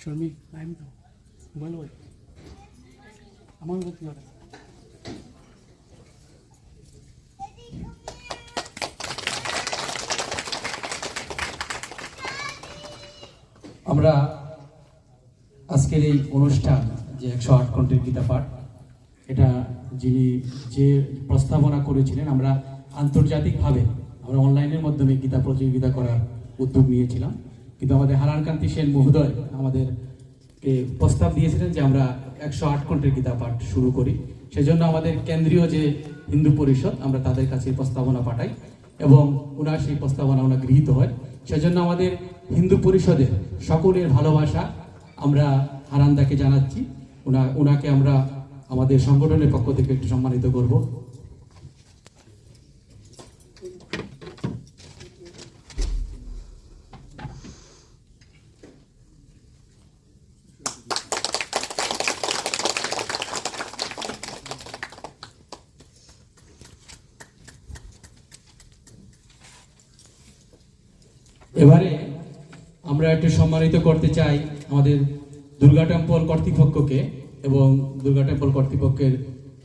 শর্মি তো মোবাইল আমার পারে আমরা আজকের এই অনুষ্ঠান যে একশো আট কণ্ঠের গীতা পাঠ, এটা যিনি যে প্রস্তাবনা করেছিলেন, আমরা আন্তর্জাতিকভাবে, আমরা অনলাইনের মাধ্যমে গীতা প্রতিযোগিতা করার উদ্যোগ নিয়েছিলাম। কিন্তু আমাদের হারানকান্তি সেন মহোদয় আমাদেরকে প্রস্তাব দিয়েছিলেন যে আমরা একশো আট কণ্ঠের গীতা পাঠ শুরু করি। সেজন্য আমাদের কেন্দ্রীয় যে হিন্দু পরিষদ, আমরা তাদের কাছে প্রস্তাবনা পাঠাই এবং ওনার সেই প্রস্তাবনা ওনার গৃহীত হয়। সেজন্য আমাদের হিন্দু পরিষদের সকলের ভালোবাসা আমরা হারান্দাকে জানাচ্ছি। ওনা, ওনাকে আমরা আমাদের সংগঠনের পক্ষ থেকে একটু সম্মানিত করব। এবারে আমরা একটু সম্মানিত করতে চাই আমাদের দুর্গা টেম্পল কর্তৃপক্ষকে এবং দুর্গা টেম্পল কর্তৃপক্ষের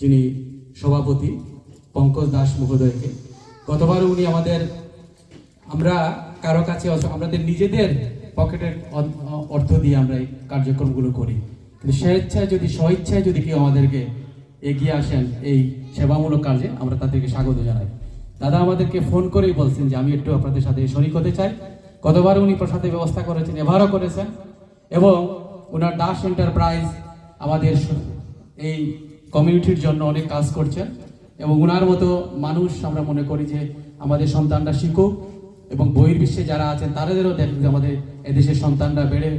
যিনি সভাপতি পঙ্কজ দাস মহোদয়কে। গতবার উনি আমাদের, আমরা কারও কাছে আমাদের নিজেদের পকেটের অর্থ দিয়ে আমরা এই কার্যক্রমগুলো করি। কিন্তু স্বেচ্ছায় যদি, স্বইচ্ছায় যদি কেউ আমাদেরকে এগিয়ে আসেন এই সেবামূলক কাজে, আমরা তাদেরকে স্বাগত জানাই। দাদা আমাদেরকে ফোন করেই বলছেন যে আমি একটু আপনাদের সাথে শরিক হতে চাই। গতবার উনি প্রসাদের ব্যবস্থা করেছেন, এবারও করেছেন এবং ওনার দাস এন্টারপ্রাইজ আমাদের এই কমিউনিটির জন্য অনেক কাজ করছেন এবং ওনার মতো মানুষ আমরা মনে করি যে আমাদের সন্তানরা শিখুক এবং বহির্বিশ্বে যারা আছেন তাদেরও দেখুক যে আমাদের এদেশের সন্তানরা বেড়ে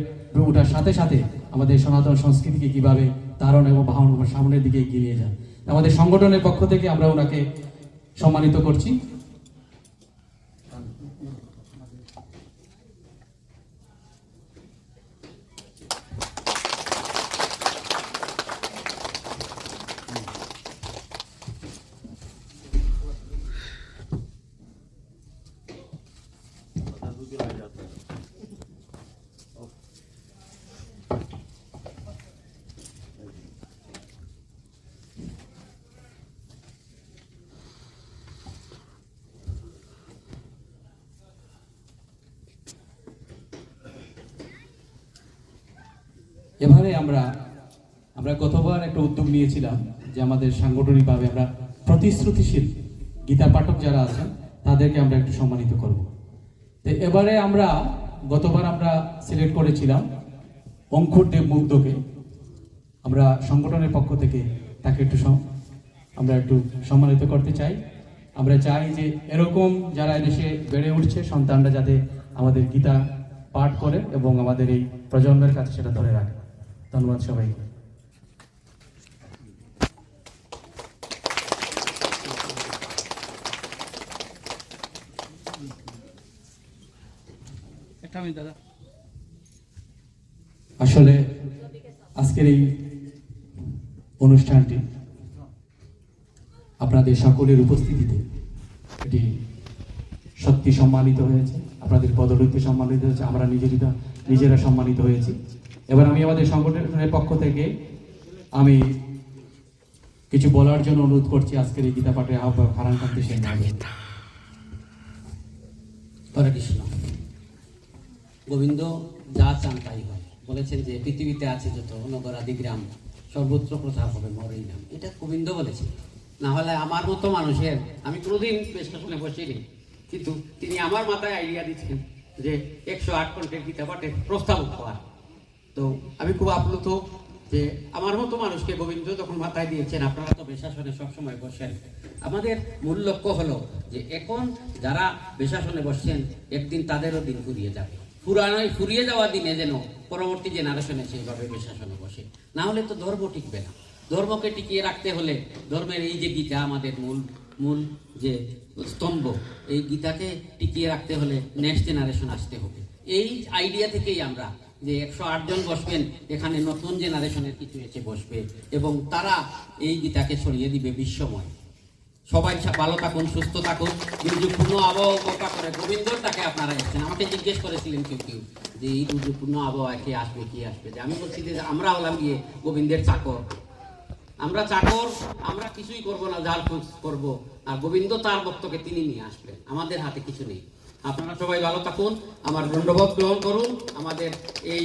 ওঠার সাথে সাথে আমাদের সনাতন সংস্কৃতিকে কীভাবে ধারণ এবং বাহন সামনের দিকে এগিয়ে নিয়ে যান। আমাদের সংগঠনের পক্ষ থেকে আমরা ওনাকে সম্মানিত করছি। এভাবে আমরা আমরা গতবার একটা উদ্যোগ নিয়েছিলাম যে আমাদের সাংগঠনিকভাবে আমরা প্রতিশ্রুতিশীল গীতা পাঠক যারা আছেন, তাদেরকে আমরা একটু সম্মানিত করব। তো এবারে আমরা গতবার আমরা সিলেক্ট করেছিলাম অঙ্কুর দেব মুগ্ধকে। আমরা সংগঠনের পক্ষ থেকে তাকে একটু আমরা একটু সম্মানিত করতে চাই। আমরা চাই যে এরকম যারা এদেশে বেড়ে উঠছে, সন্তানরা যাতে আমাদের গীতা পাঠ করে এবং আমাদের এই প্রজন্মের কাছে সেটা ধরে রাখে। ধন্যবাদ দাদা। আসলে আজকের এই অনুষ্ঠানটি আপনাদের সকলের উপস্থিতিতে এটি সত্যি সম্মানিত হয়েছে। আপনাদের পদলোকে সম্মানিত হয়েছে। আমরা নিজেরা নিজেরা সম্মানিত হয়েছি। এবার আমি আমাদের সংগঠনের পক্ষ থেকে আমি কিছু বলার জন্য অনুরোধ করছি আজকের এই গীতা পাঠের হারান কান্তি সেন হরে কৃষ্ণ গোবিন্দ যা চান তাই হয়। বলেছেন যে পৃথিবীতে আছে যত নগর আদি গ্রাম সর্বত্র প্রচার হবে মরেই নাম। এটা গোবিন্দ বলেছেন। না হলে আমার মতো মানুষের আমি কোনোদিন পেশাশনে বসিনি কিন্তু তিনি আমার মাথায় আইডিয়া দিচ্ছেন যে একশো আট কণ্ঠের গীতা পাঠের প্রস্তাব হওয়ার তো আমি খুব আপ্লুত যে আমার মতো মানুষকে গোবিন্দ যখন মাথায় দিয়েছেন, আপনারা তো বেশাসনে সবসময় বসেন। আমাদের মূল লক্ষ্য হলো যে এখন যারা বেশাসনে বসছেন, একদিন তাদেরও দিন ফুরিয়ে যাবে। পুরানো ফুরিয়ে যাওয়া দিনে যেন পরবর্তী জেনারেশনে সেইভাবে বেশাসনে বসে। না হলে তো ধর্ম টিকবে না। ধর্মকে টিকিয়ে রাখতে হলে ধর্মের এই যে গীতা আমাদের মূল মূল যে স্তম্ভ, এই গীতাকে টিকিয়ে রাখতে হলে নেক্সট জেনারেশন আসতে হবে। এই আইডিয়া থেকেই আমরা যে একশো আট জন বসবেন, এখানে নতুন জেনারেশনের কিছু এসে বসবে এবং তারা এই গীতাকে ছড়িয়ে দিবে বিশ্বময়। সবাই ভালো থাকুন, সুস্থ থাকুন। দুর্যোগপূর্ণ আবহাওয়া করে। গোবিন্দর তাকে আপনারা এসেছেন। আমাকে জিজ্ঞেস করেছিলেন কেউ কেউ যে এই দুর্যোগপূর্ণ আবহাওয়া কে আসবে, কি আসবে? যে আমি বলছি যে আমরা হলাম গিয়ে গোবিন্দের চাকর। আমরা চাকর, আমরা কিছুই করব না ফুস করব। আর গোবিন্দ তার ভক্তকে তিনি নিয়ে আসবেন। আমাদের হাতে কিছু নেই। আপনারা সবাই ভালো থাকুন আমার দণ্ডবোধ গ্রহণ করুন। আমাদের এই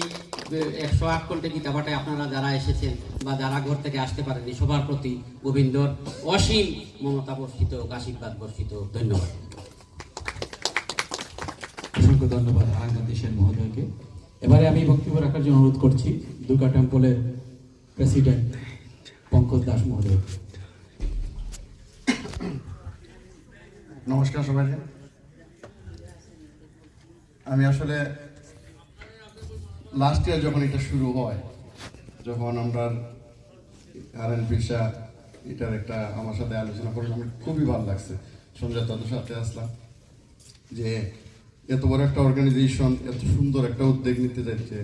একশো আট কোটি গীতা পাঠে আপনারা যারা এসেছেন বা যারা ঘর থেকে আসতে পারেনি সবার প্রতি গোবিন্দর অসীম মমতা বর্ষিত হোক, আশীর্বাদ বর্ষিত ধন্যবাদ। অসংখ্য ধন্যবাদ সেন মহোদয়কে। এবারে আমি বক্তব্য রাখার জন্য অনুরোধ করছি দুর্গা টেম্পলের প্রেসিডেন্ট পঙ্কজ দাস মহোদয়। নমস্কার সবাইকে। আমি আসলে লাস্ট ইয়ার যখন এটা শুরু হয়, যখন আমরা হারেন পেশা এটার একটা আমার সাথে আলোচনা করলাম আমার খুবই ভালো লাগছে। সঞ্জয় তাদের সাথে আসলাম, যে এত বড় একটা অর্গানাইজেশন এত সুন্দর একটা উদ্যোগ নিতে যাচ্ছে।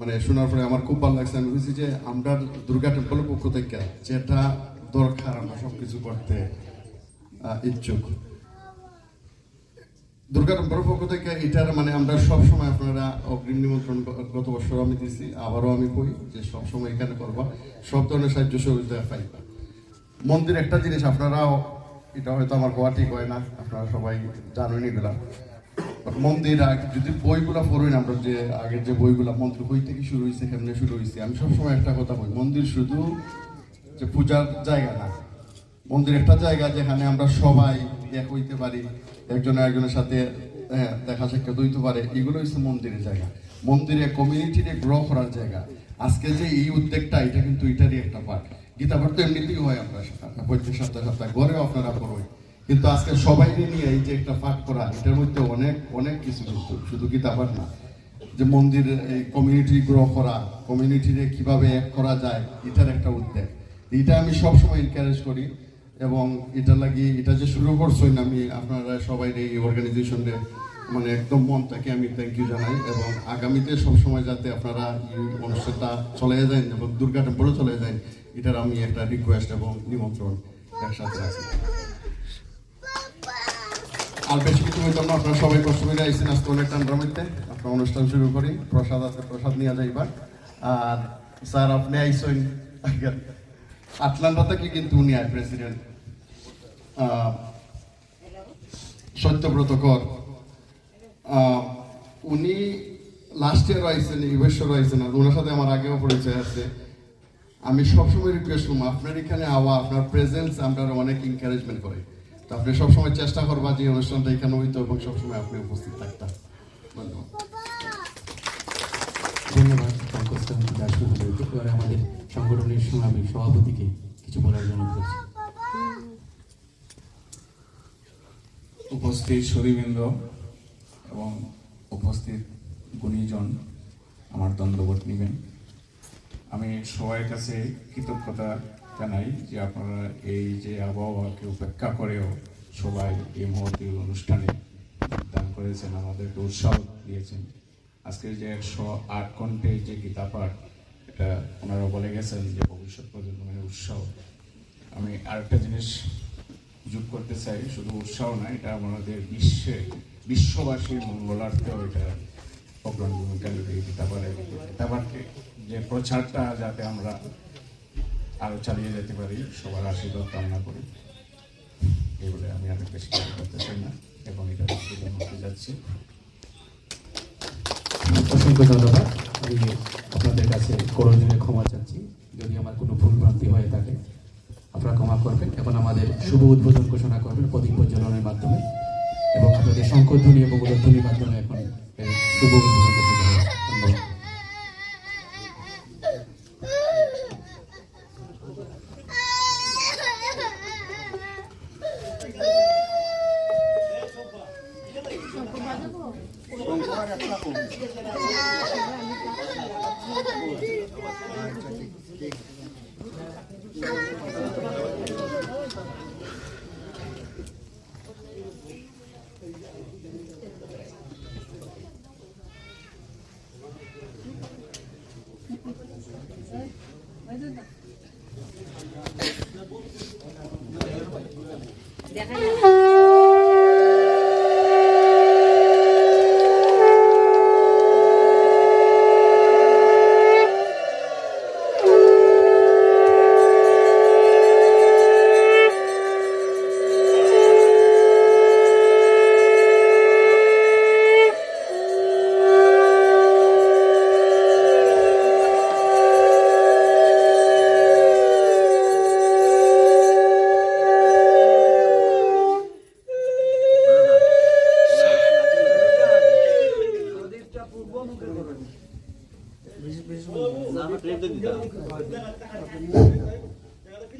মানে শোনার পরে আমার খুব ভালো লাগছে। আমি বুঝছি যে আমরা দুর্গা টেম্পলের পক্ষ থেকে যেটা দরকার, আমরা সব কিছু করতে ইচ্ছুক। দুর্গা টেম্পলের পক্ষ থেকে এটার মানে আমরা সব সময় আপনারা অগ্রিম নিমন্ত্রণ গত বছর আমি দিছি, আবারও আমি কই যে সব সময় এখানে করবা, সব ধরনের সাহায্য সহযোগিতা পাইবা। মন্দির একটা জিনিস, আপনারাও, এটা হয়তো আমার গোয়া ঠিক হয় না, আপনারা সবাই জানেন এগুলা। মন্দির আগ- যদি বইগুলা পড়েন, আমরা যে আগের যে বইগুলা, মন্দির বই থেকে শুরু হয়েছে কেমনে শুরু হয়েছে আমি সবসময় একটা কথা বলি মন্দির শুধু যে পূজার জায়গা না, মন্দির একটা জায়গা যেখানে আমরা সবাই এক হইতে পারি। একজন একজনের সাথে হ্যাঁ, দেখা সাক্ষাৎ হইতে পারে। এগুলো হচ্ছে মন্দিরের জায়গা। মন্দিরে কমিউনিটিরে গ্রো করার জায়গা। আজকে যে এই উদ্যোগটা এটা কিন্তু এটারই একটা পার্ট গীতা পাঠ তো এমনিতেই হয় আমরা প্রত্যেক সপ্তাহে সপ্তাহে। ঘরেও আপনারা পড়বেন কিন্তু আজকে সবাই নিয়ে এই যে একটা পাঠ করা এটার মধ্যে অনেক অনেক কিছু কিন্তু। শুধু গীতা পাঠ না। যে মন্দির এই কমিউনিটি গ্রো করা কমিউনিটিরে কীভাবে এক করা যায় এটার একটা উদ্যোগ। এটা আমি সবসময় এনকারেজ করি। এবং এটা লাগি, এটা যে শুরু করছেন আমি, আপনারা সবাই এই অর্গানাইজেশনে মানে একদম মন থেকে আমি থ্যাংক ইউ জানাই এবং আগামীতে সবসময় যাতে আপনারা এই অনুষ্ঠানটা চলে যান এবং দুর্গা টেম্পলে চলে যান এটার আমি একটা রিকোয়েস্ট এবং নিমন্ত্রণ একসাথে রাখি আর বেশি কিছু হইতাম আপনারা সবাই কষ্ট করে আইসেন আজকে অনেক মধ্যে। আপনার অনুষ্ঠান শুরু করি, প্রসাদ আছে, প্রসাদ নিয়ে যাইবা আর স্যার আপনি আইসেন আটলান্টা থেকে কিন্তু উনি আর প্রেসিডেন্ট সত্যব্রত কর উনি লাস্ট ইয়ার আইসেন এই বছর আর ওনার সাথে আমার আগেও পরিচয় আছে। আমি সবসময় রিকোয়েস্ট করব, আপনার এখানে আওয়া, আপনার প্রেজেন্স আমরা অনেক এনকারেজমেন্ট করে। তো আপনি সবসময় চেষ্টা করবা যে অনুষ্ঠানটা এখানে হইতো এবং সবসময় আপনি উপস্থিত থাকতেন ধন্যবাদ। ধন্যবাদ আমাদের সংগঠনের সংগ্রামী সভাপতিকে কিছু বলার জন্য করছি। উপস্থিত সুদীবৃন্দ এবং উপস্থিত গুণীজন আমার দ্বন্দ্ববোধ নেবেন। আমি সবার কাছে কৃতজ্ঞতা জানাই যে আপনারা এই যে আবহাওয়াকে উপেক্ষা করেও সবাই এই মুহূর্তে অনুষ্ঠানে দান করেছেন, আমাদেরকে উৎসাহ দিয়েছেন। আজকে যে একশো আট কণ্ঠে যে গীতা পাঠ, এটা ওনারা বলে গেছেন যে ভবিষ্যৎ প্রজন্মের উৎসাহ। আমি আরেকটা জিনিস যোগ করতে চাই, শুধু উৎসাহ না, এটা আমাদের বিশ্বে, বিশ্ববাসীর মঙ্গলার্থেও এটা অগ্রণী ভূমিকা গীতাপাঠের গীতাপাঠকে যে প্রচারটা যাতে আমরা আরও চালিয়ে যেতে পারি, সবার আশীর্বাদ কামনা করি। এই বলে আমি আর বেশি করতে চাই না, এবং এটা হতে যাচ্ছি। অসংখ্য ধন্যবাদ। আমি আপনাদের কাছে করজনে ক্ষমা চাচ্ছি, যদি আমার কোনো ভুল ভ্রান্তি হয়ে থাকে। আপনারা ক্ষমা করবেন এবং আমাদের শুভ উদ্বোধন ঘোষণা করবেন প্রদীপ প্রজ্বলনের মাধ্যমে। এবং আপনাদের শঙ্করধ্বনি এবং উলধ্বনির মাধ্যমে এখন শুভ উদ্বোধন ঘোষণা